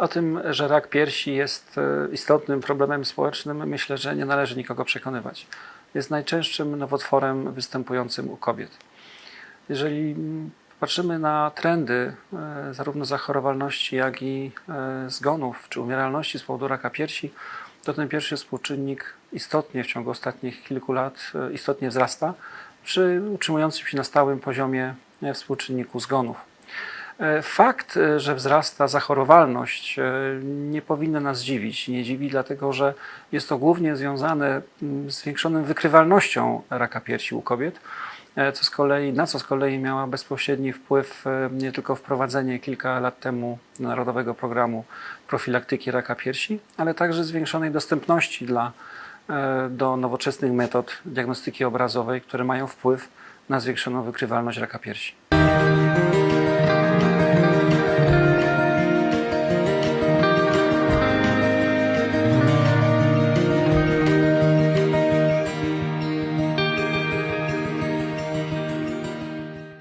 O tym, że rak piersi jest e, istotnym problemem społecznym, myślę, że nie należy nikogo przekonywać. Jest najczęstszym nowotworem występującym u kobiet. Jeżeli patrzymy na trendy e, zarówno zachorowalności, jak i e, zgonów czy umieralności z powodu raka piersi, to ten pierwszy współczynnik istotnie w ciągu ostatnich kilku lat istotnie wzrasta przy utrzymującym się na stałym poziomie współczynniku zgonów. E, Fakt, e, że wzrasta zachorowalność, e, nie powinno nas dziwić. Nie dziwi, dlatego że jest to głównie związane z zwiększoną wykrywalnością raka piersi u kobiet, co z kolei, na co z kolei miała bezpośredni wpływ nie tylko wprowadzenie kilka lat temu Narodowego Programu Profilaktyki Raka Piersi, ale także zwiększonej dostępności dla, do nowoczesnych metod diagnostyki obrazowej, które mają wpływ na zwiększoną wykrywalność raka piersi.